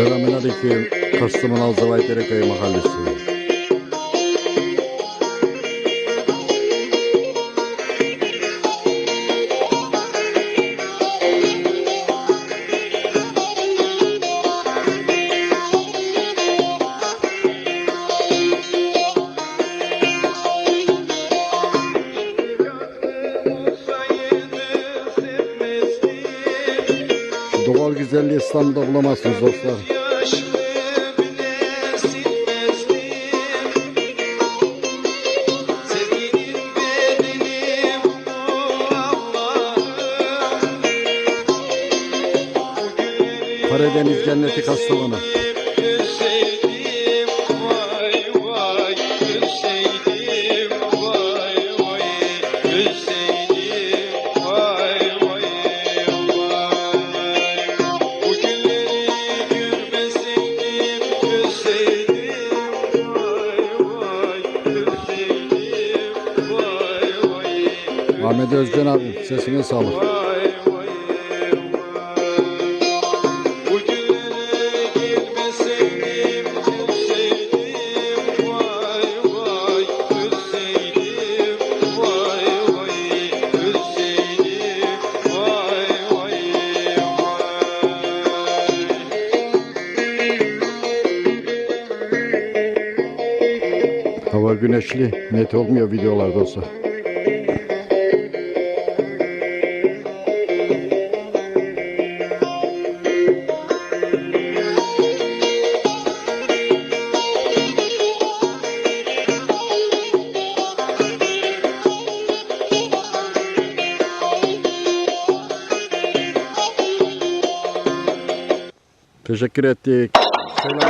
Selamünaleyküm. Kastamonu Alzavay Dereköy Mahallesi. Doğal güzelliği İstanbul'da bulamazsınız dostlar. Karadeniz cenneti Kastamonu. Ahmet Özcan abi sesine sağlık. Hava güneşli. Net olmuyor videolarda olsa. eu já queria ter, sei lá,